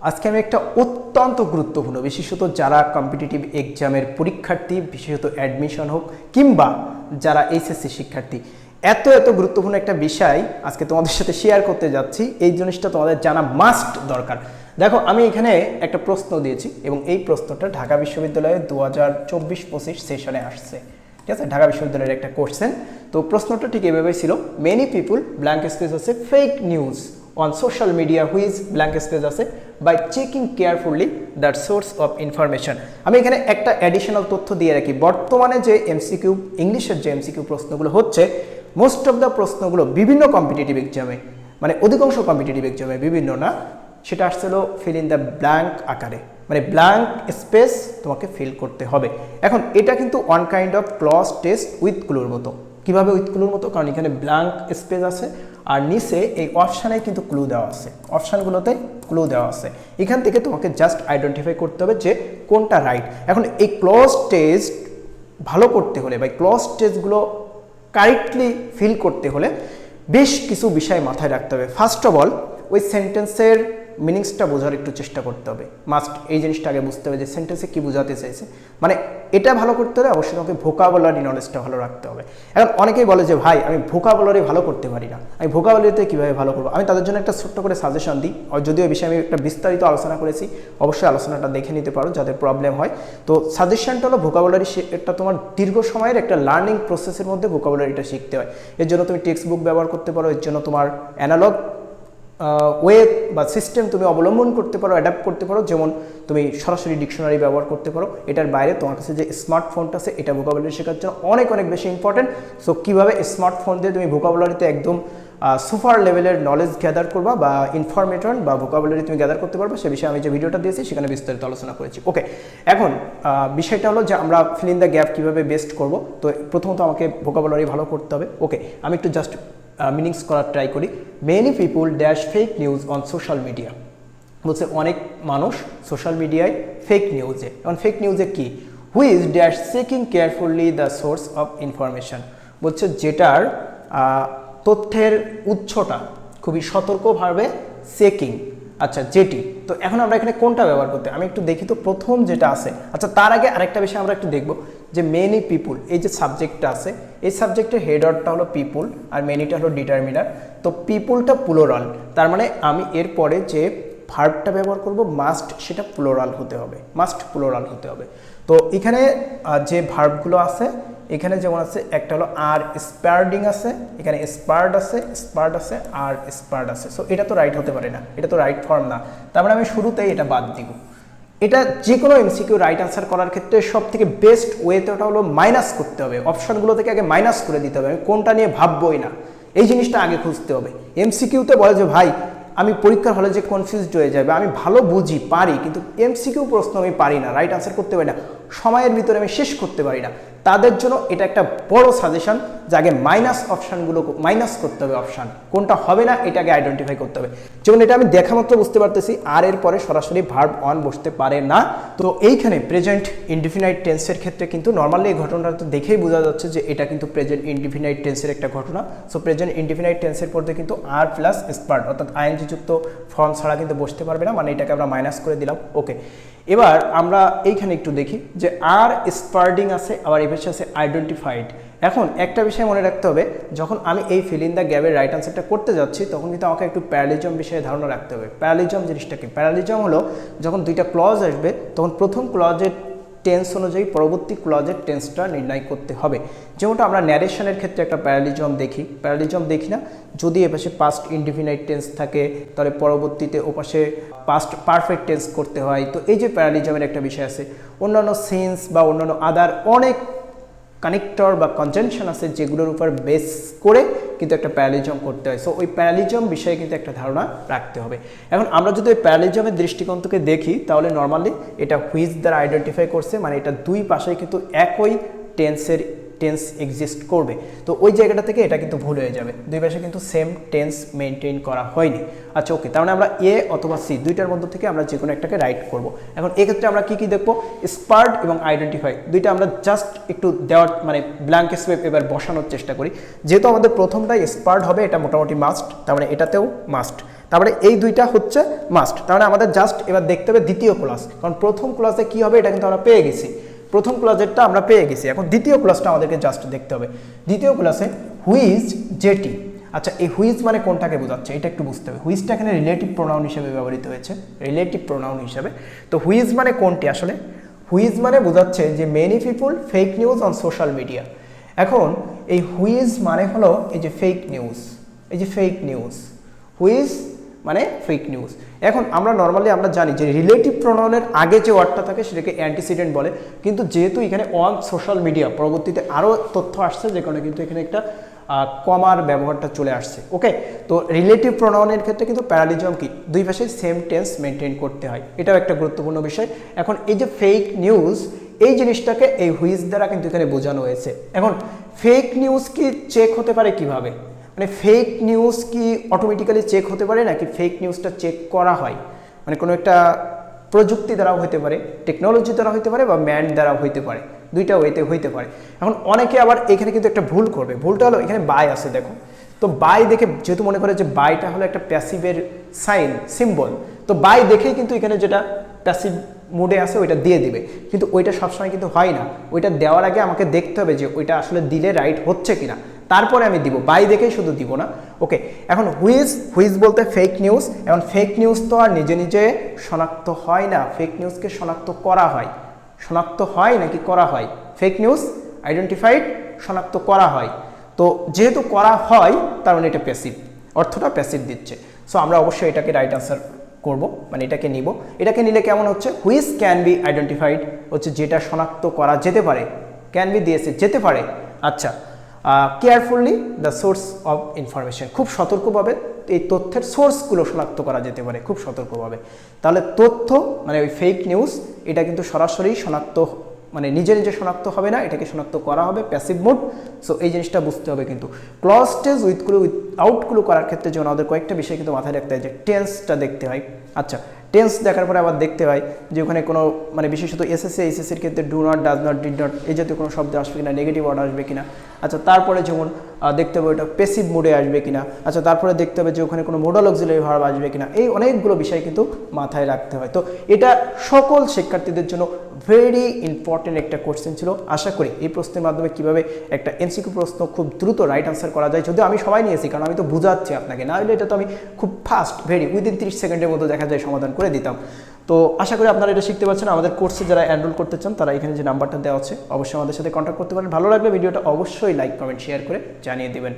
আজকে আমি একটা অত্যন্ত গুরুত্বপূর্ণ, বিশেষত যারা কম্পিটিটিভ এক্সামের পরীক্ষার্থী, বিশেষত অ্যাডমিশন হোক, কিংবা যারা এইচএসসি শিক্ষার্থী, এত এত গুরুত্বপূর্ণ একটা বিষয় আজকে তোমাদের সাথে শেয়ার করতে যাচ্ছি। এই জিনিসটা তোমাদের জানা মাস্ট দরকার। দেখো, আমি এখানে একটা প্রশ্ন দিয়েছি, এবং এই প্রশ্নটা ঢাকা বিশ্ববিদ্যালয়ে দু হাজার চব্বিশ পঁচিশ সেশনে আসছে। ঠিক আছে? ঢাকা বিশ্ববিদ্যালয়ের একটা কোশ্চেন তো প্রশ্নটা ঠিক এভাবে ছিল মেনি পিপুল ব্ল্যাঙ্ক স্পেস আছে fake news on social media which blank space আছে by checking carefully that source of information আমি এখানে একটা অ্যাডিশনাল তথ্য দিয়ে রাখি। বর্তমানে যে এমসিকিউ ইংলিশের যে এমসিকিউ প্রশ্নগুলো হচ্ছে মোস্ট অফ দ্য প্রশ্নগুলো বিভিন্ন কম্পিটিটিভ এক্সামে মানে অধিকাংশ কম্পিটিটিভ এক্সামে বিভিন্ন না, সেটা আসছিল ফিল ইন দ্য ব্ল্যাঙ্ক আকারে। মানে ব্ল্যাঙ্ক স্পেস তোমাকে ফিল করতে হবে। এখন এটা কিন্তু one kind of cloze test with ক্লুর মতো। কীভাবে উইথ ক্লুর মতো? কারণ এখানে ব্ল্যাঙ্ক স্পেস আছে আর নিচে এই অপশানে কিন্তু ক্লু দেওয়া আছে। অপশানগুলোতে ক্লু দেওয়া আছে। এখান থেকে তোমাকে জাস্ট আইডেন্টিফাই করতে হবে যে কোনটা রাইট এখন এই ক্লোজ টেস্ট ভালো করতে হলে বা ক্লোজ টেস্টগুলো কারেক্টলি ফিল করতে হলে বেশ কিছু বিষয় মাথায় রাখতে হবে। ফার্স্ট অফ অল ওই সেন্টেন্সের মিনিংসটা বোঝার একটু চেষ্টা করতে হবে। মাস্ট এই জিনিসটা আগে বুঝতে হবে যে সেন্টেন্সে কী বোঝাতে চাইছে। মানে এটা ভালো করতে হলে অবশ্যই তোমাকে ভোকাবুলারি নলেজটা ভালো রাখতে হবে। এখন অনেকেই বলে যে, ভাই, আমি ভোকাবুলারি ভালো করতে পারি না। আমি ভোকাবুলারিতে কীভাবে ভালো করব? আমি তাদের জন্য একটা ছোট্ট করে সাজেশন দিই। যদিও এই বিষয়ে আমি একটা বিস্তারিত আলোচনা করেছি, অবশ্যই আলোচনাটা দেখে নিতে পারো যাদের প্রবলেম হয়। তো সাজেশনটা হলো ভোকাবুলারি এটা তোমার দীর্ঘ সময়ের একটা লার্নিং প্রসেসের মধ্যে ভোকাবুলারিটা শিখতে হয়। এর জন্য তুমি টেক্সট বুক ব্যবহার করতে পারো, এর জন্য তোমার অ্যানালগ ওয়ে বা সিস্টেম তুমি অবলম্বন করতে পারো অ্যাডাপ্ট করতে পারো, যেমন তুমি সরাসরি ডিকশনারি ব্যবহার করতে পারো, এটার বাইরে তোমার কাছে যে স্মার্টফোনটা আছে, এটা ভোকাবুলারি শেখার জন্য অনেক অনেক বেশি ইম্পর্টেন্ট সো কীভাবে স্মার্টফোন দিয়ে তুমি ভোকাবুলারিতে একদম সুপার লেভেলের নলেজ গ্যাদার করবা বা ইনফরমেটন বা ভোকাবুলারি তুমি গ্যাদার করতে পারবে, সে বিষয়ে আমি যে ভিডিওটা দিয়েছি, সেখানে বিস্তারিত আলোচনা করেছি। ওকে এখন বিষয়টা হলো যে আমরা ফিল ইন দ্য গ্যাপ কীভাবে বেস্ট করব? তো প্রথমত আমাকে ভোকাবুলারি ভালো করতে হবে। ওকে আমি একটু জাস্ট মিনিংস করার ট্রাই করি। Many people dash fake news on social media বলছে, অনেক মানুষ সোশ্যাল মিডিয়ায় ফেক নিউজে এখন ফেক নিউজে কি? Who's dash checking carefully the source of information বলছে, যেটার তথ্যের উৎসটা খুবই সতর্কভাবে চেকিং আচ্ছা যেটি? তো এখন আমরা এখানে কোনটা ব্যবহার করতে? আমি একটু দেখি তো প্রথম যেটা আছে। আচ্ছা তার আগে আরেকটা বিষয় আমরা একটু দেখব। যে মেনি পিপুল এই যে সাবজেক্টটা আছে, এই সাবজেক্টের হেডারটা হলো পিপুল আর মেনিটা হলো ডিটারমিনার তো পিপুলটা প্লোরাল তার মানে আমি এরপরে যে ভার্বটা ব্যবহার করব মাস্ট সেটা প্লোরাল হতে হবে মাস্ট প্লোরাল হতে হবে। তো এখানে যে ভার্বগুলো আছে, এখানে যেমন আছে, একটা হলো আর স্পার্ডিং আছে, এখানে স্পার্ড আছে স্পার্ড আছে আর স্পার্ড আছে। সো এটা তো রাইট হতে পারে না, এটা তো রাইট ফর্ম না। তার মানে আমি শুরুতেই এটা বাদ দিব। এটা যে কোনো এমসিকিউ রাইট আনসার করার ক্ষেত্রে সব থেকে বেস্ট ওয়েতে ওটা হলো মাইনাস করতে হবে। অপশানগুলো থেকে আগে মাইনাস করে দিতে হবে। আমি কোনটা নিয়ে ভাববই না। এই জিনিসটা আগে খুঁজতে হবে। এমসিকিউতে বলে যে, ভাই, আমি পরীক্ষার হলে যে কনফিউজড হয়ে যাবে, আমি ভালো বুঝি, পারি, কিন্তু এমসিকিউ প্রশ্ন আমি পারি না রাইট আনসার করতে পারি না। সময়ের ভিতরে আমি শেষ করতে পারি না। তাদের জন্য এটা একটা বড় সাজেশন যাকে মাইনাস অপশানগুলো মাইনাস করতে হবে অপশান কোনটা হবে না, এটাকে আইডেন্টিফাই করতে হবে। যেমন এটা আমি দেখা মাত্র বুঝতে পারতেছি আর এর পরে সরাসরি ভার্ব অন বসতে পারে না। তো এইখানে প্রেজেন্ট ইনডিফিনাইট টেন্সের ক্ষেত্রে কিন্তু নর্মালি এই ঘটনাটা তো দেখেই বোঝা যাচ্ছে যে এটা কিন্তু প্রেজেন্ট ইনডিফিনাইট টেন্সের একটা ঘটনা। সো প্রেজেন্ট ইনডিফিনাইট টেন্সের পরে কিন্তু আর প্লাস স্পার্ট অর্থাৎ আইএনজি যুক্ত ফর্ম ছাড়া কিন্তু বসতে পারবে না মানে এটাকে আমরা মাইনাস করে দিলাম। ওকে এবার আমরা এইখানে একটু দেখি যে আর স্পার্ডিং আছে, আবার পাশে আছে আইডেন্টিফাইড এখন একটা বিষয় মনে রাখতে হবে, যখন আমি এই ফিল ইন দ্য গ্যাপের রাইট আনসারটা করতে যাচ্ছি, তখন কিন্তু আমাকে একটু প্যারালিজম বিষয়ে ধারণা রাখতে হবে। প্যারালিজম জিনিসটা কি? প্যারালিজম হলো, যখন দুইটা ক্লজ আসবে, তখন প্রথম ক্লজের টেন্স অনুযায়ী পরবর্তী ক্লজের টেন্সটা নির্ণয় করতে হবে। যেমনটা আমরা ন্যারেশনের ক্ষেত্রে একটা প্যারালিজম দেখি। প্যারালিজম দেখি না? যদি এপাশে পাস্ট ইনডিফিনাইট টেন্স থাকে, তাহলে পরবর্তীতে ওপাশে পাস্ট পারফেক্ট টেন্স করতে হয়। তো এই যে প্যারালিজমের একটা বিষয় আছে, অন্যান্য সেন্স বা অন্যান্য আদার অনেক কানেক্টর বা কনজেনশন আছে যেগুলোর উপর বেস করে কিন্তু একটা প্যারালিজম করতে হয়। সো ওই প্যারালিজম বিষয়ে কিন্তু একটা ধারণা রাখতে হবে। এখন আমরা যদি ওই প্যারালিজমের দৃষ্টিকোণ থেকে দেখি, তাহলে নর্মালি এটা হুইজ দ্বারা আইডেন্টিফাই করছে মানে এটা দুই পাশে কিন্তু একই টেন্সের টেন্স এক্সিস্ট করবে। তো ওই জায়গাটা থেকে এটা কিন্তু ভুল হয়ে যাবে। দুই পাশে কিন্তু সেম টেন্স মেনটেন করা হয়নি। আচ্ছা ওকে তার মানে আমরা এ অথবা সি দুইটার মধ্যে থেকে আমরা যে কোনো একটাকে রাইট করব। এখন এক্ষেত্রে আমরা কি কি দেখব? স্পার্ট এবং আইডেন্টিফাই দুইটা আমরা জাস্ট একটু দেওয়ার মানে ব্ল্যাঙ্ক স্পেপ এবার বসানোর চেষ্টা করি। যেহেতু আমাদের প্রথমটাই স্পার্ট হবে, এটা মোটামুটি মাস্ট তার মানে এটাতেও মাস্ট তারপরে এই দুইটা হচ্ছে মাস্ট তার মানে আমাদের জাস্ট এবার দেখতে হবে দ্বিতীয় ক্লাস কারণ প্রথম ক্লাসে কি হবে, এটা কিন্তু আমরা পেয়ে গেছি। প্রথম ক্লাসেরটা আমরা পেয়ে গেছি। এখন দ্বিতীয় ক্লাসটা আমাদেরকে জাস্ট দেখতে হবে। দ্বিতীয় ক্লাসে হুইজ জেটি। আচ্ছা এই হুইজ মানে কোনটাকে বোঝাচ্ছে? এটা একটু বুঝতে হবে। হুইজটা এখানে রিলেটিভ প্রোনাউন হিসেবে ব্যবহৃত হয়েছে। রিলেটিভ প্রোনাউন হিসেবে। তো হুইজ মানে কোনটি আসলে? হুইজ মানে বোঝাচ্ছে যে many people fake news on social media এখন এই হুইজ মানে হলো এই যে ফেক নিউজ এই যে ফেক নিউজ হুইজ মানে ফেক নিউজ এখন আমরা নর্মালি আমরা জানি যে রিলেটিভ প্রণয়নের আগে যে ওয়ার্ডটা থাকে সেটাকে অ্যান্টিসিডেন্ট বলে। কিন্তু যেহেতু এখানে অন সোশ্যাল মিডিয়া পরবর্তীতে আরও তথ্য আসছে, যে কারণে কিন্তু এখানে একটা কমার ব্যবহারটা চলে আসছে। ওকে তো রিলেটিভ প্রণয়নের ক্ষেত্রে কিন্তু প্যারালিজম কি? দুই পাশে সেম টেন্স মেনটেন করতে হয়। এটাও একটা গুরুত্বপূর্ণ বিষয়। এখন এই যে ফেক নিউজ এই জিনিসটাকে এই হুইজ দ্বারা কিন্তু এখানে বোঝানো হয়েছে। এখন ফেক নিউজ কি চেক হতে পারে কীভাবে? মানে ফেক নিউজ কি অটোমেটিক্যালি চেক হতে পারে নাকি ফেক নিউজটা চেক করা হয়? মানে কোনো একটা প্রযুক্তি দ্বারাও হতে পারে টেকনোলজি দ্বারা হতে পারে বা ম্যান দ্বারাও হইতে পারে, দুইটা ওয়েতে হইতে পারে। এখন অনেকে আবার এখানে কিন্তু একটা ভুল করবে। ভুলটা হলো এখানে বাই আছে, দেখো। তো বাই দেখে যেহেতু মনে করে যে বাইটা হলো একটা প্যাসিভের সাইন সিম্বল তো বাই দেখেই কিন্তু এখানে যেটা প্যাসিভ মুডে আছে ওইটা দিয়ে দিবে। কিন্তু ওইটা সবসময় কিন্তু হয় না। ওইটা দেওয়ার আগে আমাকে দেখতে হবে যে ওইটা আসলে দিলে রাইট হচ্ছে কিনা। তারপরে আমি দিব বাই দেখেই শুধু দিব না। ওকে এখন হুইজ হুইজ বলতে ফেক নিউজ এখন ফেক নিউজ তো আর নিজে নিজে শনাক্ত হয় না। ফেক নিউজকে শনাক্ত করা হয়। শনাক্ত হয় নাকি করা হয়? ফেক নিউজ আইডেন্টিফাইড শনাক্ত করা হয়। তো যেহেতু করা হয়, তার মানে এটা প্যাসিভ অর্থটা প্যাসিভ দিচ্ছে। সো আমরা অবশ্যই এটাকে রাইট আনসার করব মানে এটাকে নিব। এটাকে নিলে কেমন হচ্ছে? হুইচ ক্যান বি আইডেন্টিফাইড হচ্ছে যেটা শনাক্ত করা যেতে পারে। ক্যান বি দিয়েছে, যেতে পারে। আচ্ছা carefully the source of information খুব সতর্কভাবে এই তথ্যের সোর্সগুলো শনাক্ত করা যেতে পারে, খুব সতর্কভাবে। তাহলে তথ্য মানে ওই ফেক নিউজ এটা কিন্তু সরাসরি শনাক্ত মানে নিজে নিজে শনাক্ত হবে না, এটাকে শনাক্ত করা হবে প্যাসিভ মোড সো এই জিনিসটা বুঝতে হবে কিন্তু। ক্লজ টেজ উইথগুলো উইথ আউটগুলো করার ক্ষেত্রে যেমন আমাদের কয়েকটা বিষয় কিন্তু মাথায় রাখতে হয় যে টেন্সটা দেখতে হয়। আচ্ছা টেন্স দেখার পরে আবার দেখতে হয় যে ওখানে কোনো মানে বিশেষত এসএসসি এইচএসসির ক্ষেত্রে do not does not did not এই জাতীয় কোনো শব্দ আসবে কিনা নেগেটিভ ওয়ার্ড আসবে কিনা। আচ্ছা তারপরে যেমন দেখতে হবে ওটা পেসিভ মোডে আসবে কিনা। আচ্ছা তারপরে দেখতে হবে যে ওখানে কোনো মোডাল অক্সিলারি ভার্ব আসবে কিনা। এই অনেকগুলো বিষয় কিন্তু মাথায় রাখতে হয়। তো এটা সকল শিক্ষার্থীদের জন্য ভেরি ইম্পর্টেন্ট একটা কোশ্চেন ছিল। আশা করি এই প্রশ্নের মাধ্যমে কীভাবে একটা এমসিকিউ প্রশ্ন খুব দ্রুত রাইট আনসার করা যায়, যদিও আমি সবাই নিয়েছি, কারণ আমি তো বুঝাচ্ছি আপনাকে। না হলে এটা তো আমি খুব ফাস্ট ভেরি উইদিন তিরিশ সেকেন্ডের মধ্যে দেখা যায় সমাধান করে দিতাম। তো আশা করি আপনারা এটা শিখতে পারছেন। আমাদের কোর্সে যারা এনরোল করতে চান, তারা এখানে যে নাম্বারটা দেওয়া আছে, অবশ্যই আমাদের সাথে কন্ট্যাক্ট করতে পারেন। ভালো লাগলে ভিডিওটা অবশ্যই লাইক কমেন্ট শেয়ার করে জানিয়ে দিবেন।